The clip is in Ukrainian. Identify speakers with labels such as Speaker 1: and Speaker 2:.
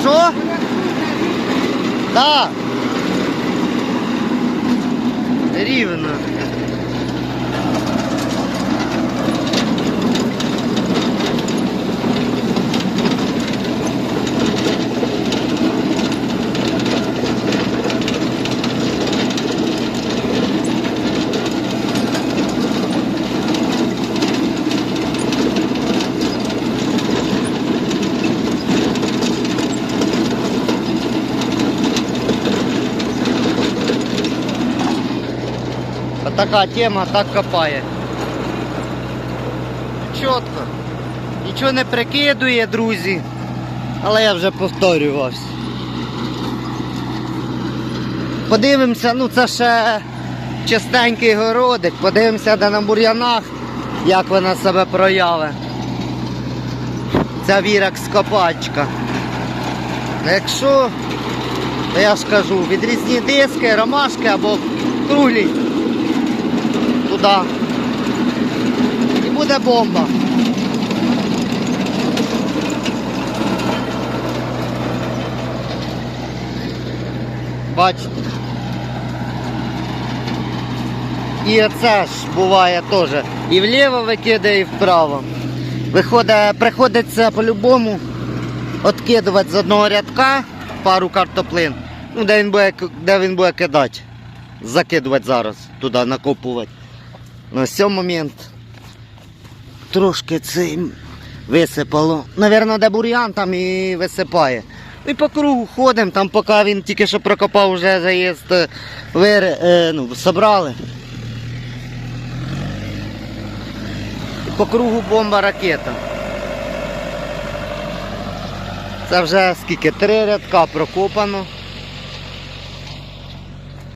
Speaker 1: Що? Так. Рівно. Така тема так копає. Чітко. Нічого не прикидує, друзі. Але я вже повторювався. Подивимося, ну це ще чистенький городик. Подивимося, де на бур'янах, як вона себе проявить. Ця вірак скопачка. Якщо, то я ж кажу, відрізні диски, ромашки або круглі туди. І буде бомба. Бачите. І це ж буває теж. І вліво викидає, і вправо. Виходить, приходиться по-любому відкидувати з одного рядка пару картоплин. Ну, де він буде, де він буде кидати. Закидувати зараз, туди накопувати. На цьому момент трошки цим висипало. Навірно, де бур'ян там і висипає. І по кругу ходимо, там поки він тільки що прокопав вже заїзд, е, вир, е, ну, собрали. І по кругу бомба ракета. Це вже скільки? Три рядка прокопано.